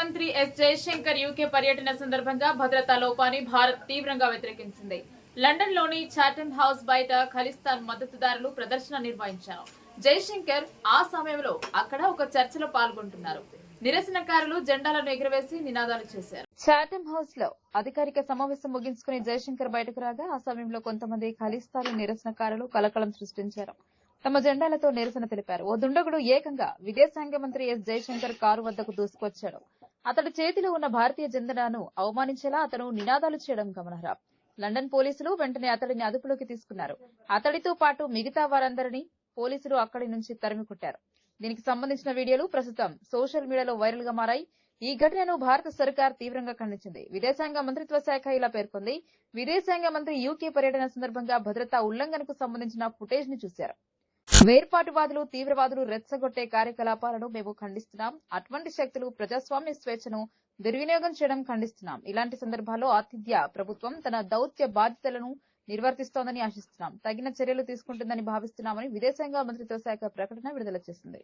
మంత్రి yes Jayashankar UK పర్యటన సందర్భంగా భద్రతా లోపాన్ని భారత్ తీవ్రంగా వ్యతిరేకించింది. లండన్లోని చాటమ్ హౌస్ బయట ఖలిస్తాన్ మద్దతుదారులు ప్రదర్శన నిర్వహించారు. జయశంకర్ ఆ సమయంలో అక్కడ ఒక చర్చలో పాల్గొంటున్నారు. నిరసనకారులు జెండాలను ఎగురవేసి నినాదాలు చేశారు. చాటమ్ హౌస్లో అధికారిక సమావేశం ముగించుకుని జయశంకర్ బయటకు రాగా ఆ సమయంలో కొంతమంది ఖలిస్తాన్ నిరసనకారులు కలకలం సృష్టించారు. తమ జెండాలతో నిరసన తెలిపారు. ఓ దుండగుడు ఏకంగా విదేశాంగ మంత్రి ఎస్ జయశంకర్ కారు వద్దకు దూసుకొచ్చాడు. అతడి చేతిలో ఉన్న భారతీయ జెండాను అవమానించేలా అతను నినాదాలు చేయడం గమనార్హం. లండన్ పోలీసులు వెంటనే అతడిని అదుపులోకి తీసుకున్నారు. అతడితో పాటు మిగతా వారందరినీ పోలీసులు అక్కడి నుంచి తరిమి కొట్టారు. దీనికి సంబంధించిన వీడియోలు ప్రస్తుతం సోషల్ మీడియాలో వైరల్గా మారాయి. ఈ ఘటనను భారత సర్కార్ తీవ్రంగా ఖండించింది. విదేశాంగ మంత్రిత్వ శాఖ ఇలా పేర్కొంది. విదేశాంగ మంత్రి యూకే పర్యటన సందర్భంగా భద్రతా ఉల్లంఘనకు సంబంధించిన ఫుటేజ్ని చూశారు. వేర్పాటువాదులు తీవ్రవాదులు రెచ్చగొట్టే కార్యకలాపాలను మేము ఖండిస్తున్నాం. అటువంటి శక్తులు ప్రజాస్వామ్య స్వేచ్ఛను దుర్వినియోగం చేయడం ఖండిస్తున్నాం. ఇలాంటి సందర్భాల్లో ఆతిథ్య ప్రభుత్వం తన దౌత్య బాధ్యతలను నిర్వర్తిస్తోందని ఆశిస్తున్నాం. తగిన చర్యలు తీసుకుంటుందని భావిస్తున్నామని విదేశాంగ మంత్రిత్వ శాఖ ప్రకటన విడుదల చేసింది.